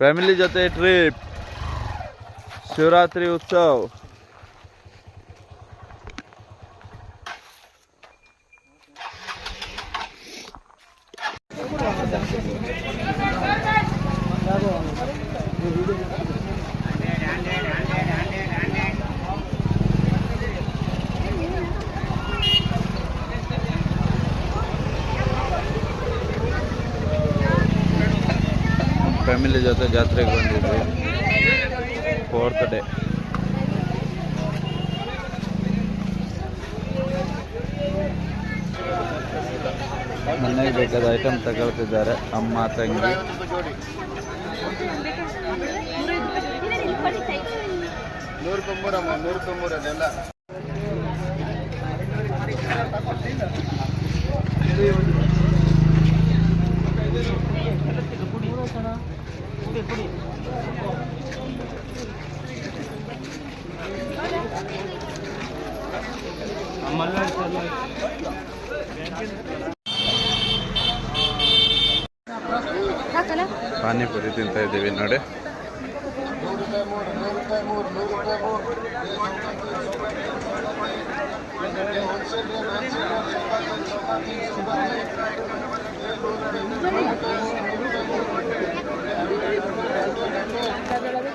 Family ಜೊತೆ trip Shivaratri ಉತ್ಸವ family ಜೊತೆ ಜಾತ್ರೆಗೆ ಬಂದಿದ್ವಿ. ಫೋರ್ತ್ ಡೇ ಮನೆಗೆ ಬೇಕಾದ ಐಟಮ್ ತಗೊಳ್ತಿದ್ದಾರೆ. ಅಮ್ಮ ತಂಗಿ. ನೂರು ಪಾನಿಪುರಿ ತಿಂತಾ ಇದ್ದೀವಿ ನೋಡಿ.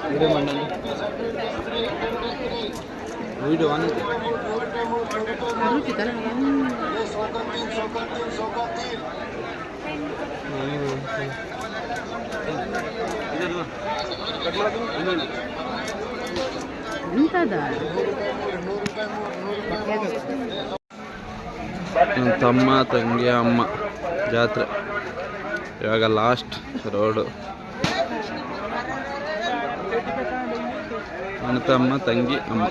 ನೂರು ಮಣ್ಣಲ್ಲಿ ವಿಡಿಯೋ ಆನ್ ನನ್ನ ತಮ್ಮ ತಂಗಿ ಅಮ್ಮ ಜಾತ್ರೆ. ಇವಾಗ ಲಾಸ್ಟ್ ರೋಡು ನನ್ನ ತಮ್ಮ ತಂಗಿ ಅಮ್ಮ